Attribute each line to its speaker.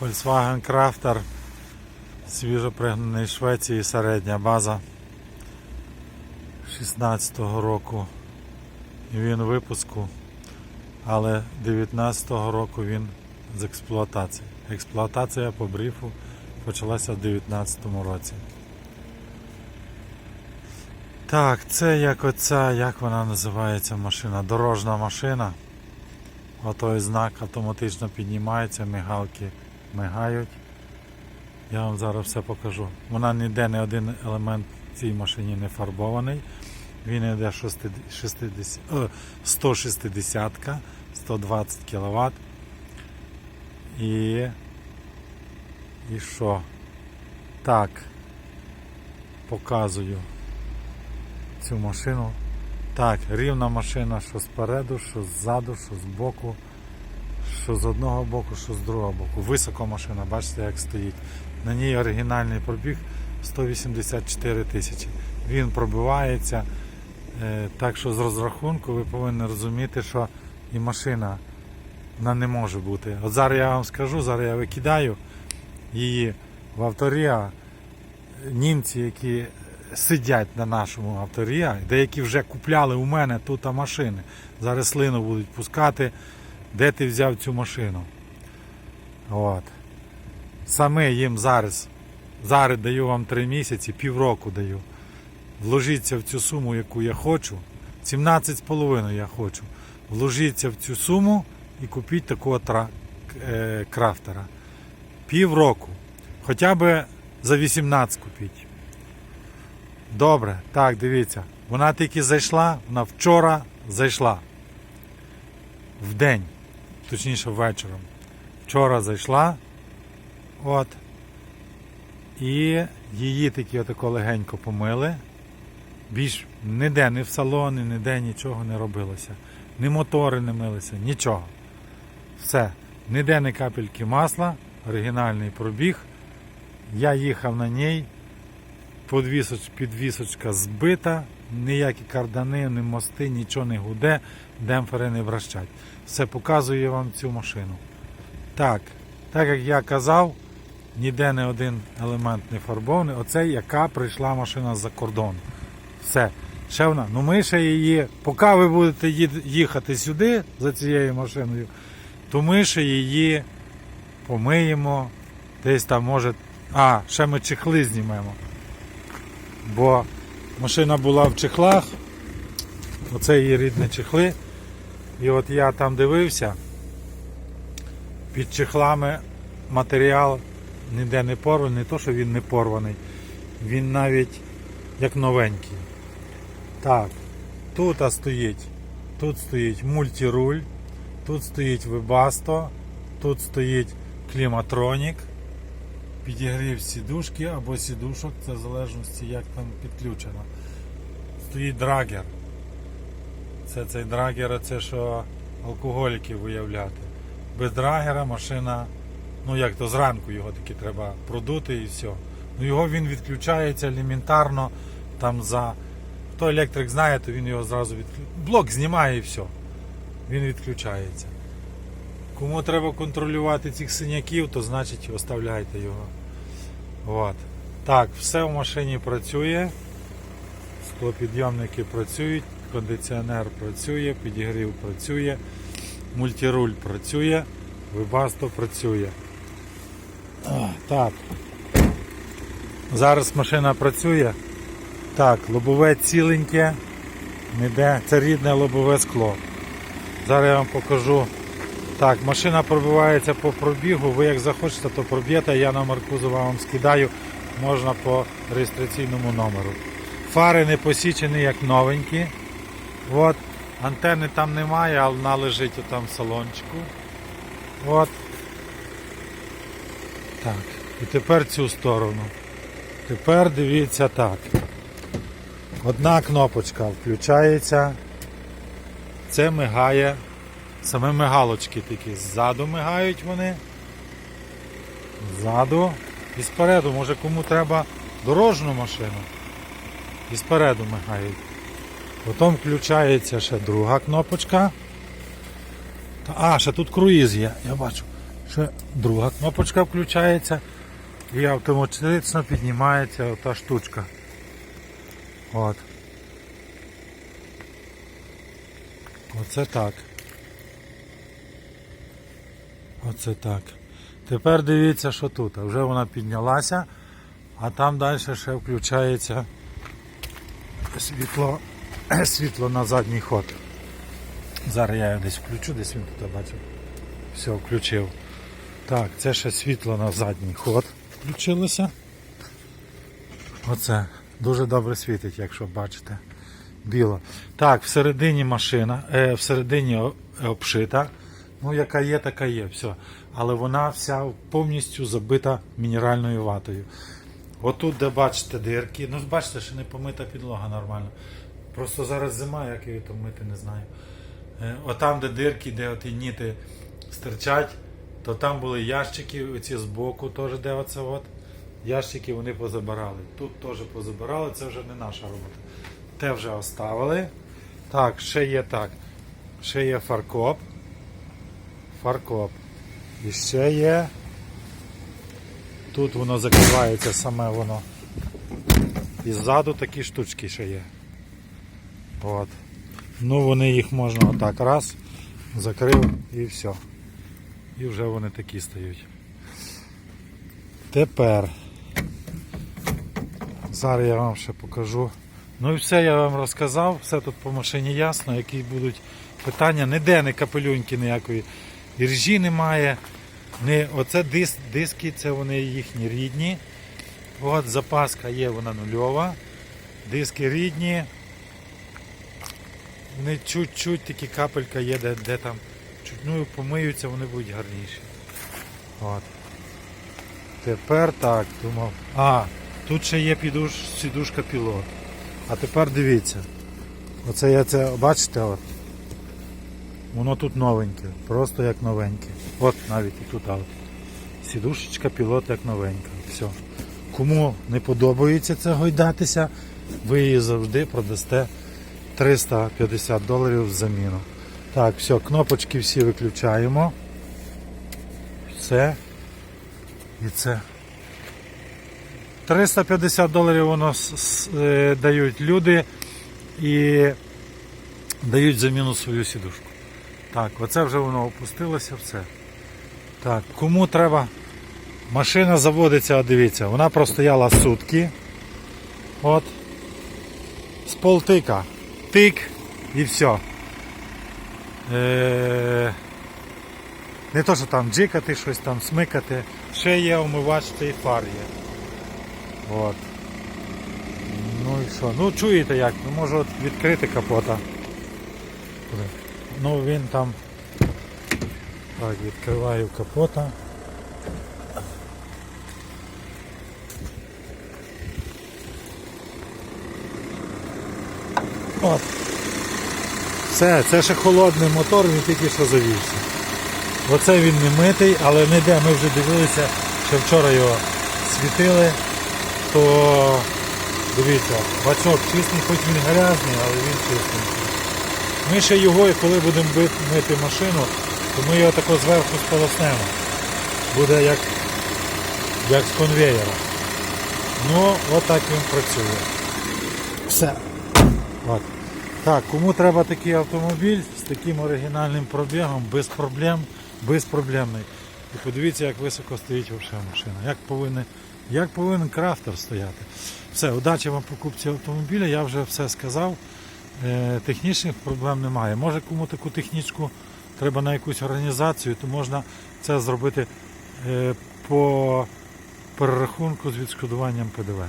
Speaker 1: Volkswagen Crafter, свіжо пригнаний Швеції, середня база 16-го року. Він випуску, але 19-го року він з експлуатації. Експлуатація по бріфу почалася в 19-му році. Так, це як оця, як вона називається машина? Дорожна машина. Отой знак автоматично піднімається, мигалки мигають. Я вам зараз все покажу. Вона ніде не один елемент в цій машині не фарбований. Він йде 60, о, 160, 120 кВт. І. І що? Так. Показую цю машину. Так, рівна машина, що спереду, що ззаду, що збоку, що з одного боку, що з другого боку. Високо машина, бачите, як стоїть. На ній оригінальний пробіг 184 тисячі. Він пробивається. Е, так що з розрахунку ви повинні розуміти, що і машина вона не може бути. От зараз я вам скажу, зараз я викидаю її в авторія. Німці, які сидять на нашому авторія, деякі вже купляли у мене тут машини. Зараз слину будуть пускати, де ти взяв цю машину. От. Саме їм зараз, зараз даю вам 3 місяці, півроку даю. Вложіться в цю суму, яку я хочу. 17,5 я хочу. Вложіться в цю суму і купіть такого тра... е, крафтера. Півроку. Хоча б за 18 купіть. Добре, так, дивіться. Вона тільки зайшла, вона вчора зайшла. В день, точніше вечором. Вчора зайшла. От. І її таки отако легенько помили. Більш ніде, ні в салоні, ніде нічого не робилося. Ні мотори не милися, нічого. Все. Ніде не капельки масла, оригінальний пробіг. Я їхав на ній, підвісочка збита, ніякі кардани, ні мости, нічого не гуде, демпфери не вращать. Все показую вам цю машину. Так, так як я казав, ніде не один елемент не фарбований. Оце яка прийшла машина з-за кордону. Все. Ще вона. Ну ми ще її, поки ви будете їхати сюди за цією машиною, то ми ще її помиємо. Десь там може. А, ще ми чехли знімемо. Бо машина була в чехлах. Оце її рідні чехли. І от я там дивився. Під чехлами матеріал ніде не порваний, не то, що він не порваний. Він навіть як новенький. Так, тут стоїть. Тут стоїть мультируль, тут стоїть Webasto, тут стоїть кліматронік, підігрів сідушки або сідушок, це в залежності як там підключено. Стоїть драгер. Це цей драгер, це що алкоголіків виявляти. Без драгера машина, ну як то зранку його таки треба продути і все. Ну його він відключається елементарно там за. Хто електрик знає, то він його зразу відключає. Блок знімає і все. Він відключається. Кому треба контролювати цих синяків, то значить оставляйте його. От. Так, все в машині працює. Склопідйомники працюють, кондиціонер працює, підігрів працює, мультируль працює, вибасто працює. Так. Зараз машина працює. Так, лобове ціленьке. Це рідне лобове скло. Зараз я вам покажу. Так, машина пробивається по пробігу. Ви як захочете, то проб'єте. Я номер кузова вам скидаю, можна по реєстраційному номеру. Фари не посічені, як новенькі. От. Антени там немає, але вона лежить там в салончику. От. Так. І тепер цю сторону. Тепер дивіться так. Одна кнопочка включається. Це мигає. Саме мигалочки такі. Ззаду мигають вони. Ззаду і спереду. Може кому треба дорожню машину. І спереду мигають. Потім включається ще друга кнопочка. А, ще тут круїз є, я бачу. Ще друга кнопочка включається і автоматично піднімається ота штучка. От. Оце так. Оце так. Тепер дивіться, що тут. Вже вона піднялася, а там далі ще включається світло, світло на задній ход. Зараз я його десь включу, десь він тут бачив. Все, включив. Так, це ще світло на задній ход включилося. Оце дуже добре світить, якщо бачите. Біло. Так, всередині машина, е, всередині обшита. Ну, яка є, така є, все. Але вона вся повністю забита мінеральною ватою. Отут, де бачите дирки, ну бачите, що не помита підлога нормально. Просто зараз зима, як її там мити, не знаю. Е, Отам, де дирки, де оті ніти стирчать, то там були ящики, оці збоку теж, де оце от. Ящики вони позабирали. Тут теж позабирали, це вже не наша робота. Те вже оставили. Так, ще є так. Ще є фаркоп. Фаркоп. І ще є. Тут воно закривається саме воно. І ззаду такі штучки ще є. От. Ну вони їх можна отак раз, закрив і все. І вже вони такі стають. Тепер зараз я вам ще покажу. Ну і все я вам розказав, все тут по машині ясно, які будуть питання. Ніде не капелюньки ніякої іржі немає. Не, оце дис, диски, це вони їхні рідні. От запаска є, вона нульова. Диски рідні. Вони чуть-чуть такі капелька є, де, де там чуть ну, помиються, вони будуть гарніші. От. Тепер так, думав. А, тут ще є підуш, сідушка пілот. А тепер дивіться. Оце я це, бачите, от. Воно тут новеньке, просто як новеньке. От навіть і тут от. Сідушечка пілот як новенька. Все. Кому не подобається це гойдатися, ви її завжди продасте 350 доларів в заміну. Так, все, кнопочки всі виключаємо. Все. І це. 350 доларів воно е, дають люди і дають заміну свою сідушку. Так, оце вже воно опустилося, все. Так, кому треба. Машина заводиться, дивіться, вона простояла сутки. От. З полтика. Тик і все. Е... Не то, що там джикати, щось там смикати. Ще є омивач цей фар є. От. Ну і що? Ну чуєте як? Ну можу відкрити капота. Ну він там. Так, відкриваю капота. От. Все, це ще холодний мотор, він тільки що завівся. Оце він не митий, але не йде, ми вже дивилися, що вчора його світили, то дивіться, бачок чистий, хоч він грязний, але він чистий. Ми ще його, і коли будемо мити машину, то ми його тако зверху сполоснемо. Буде як, як з конвеєра. Ну, отак він працює. Все. От. Так, кому треба такий автомобіль з таким оригінальним пробігом, без проблем, безпроблемний. І подивіться, як високо стоїть машина. Як повинен, як повинен крафтер стояти. Все, удачі вам покупці автомобіля, я вже все сказав. Е, технічних проблем немає. Може кому таку технічку треба на якусь організацію, то можна це зробити е, по перерахунку з відшкодуванням ПДВ.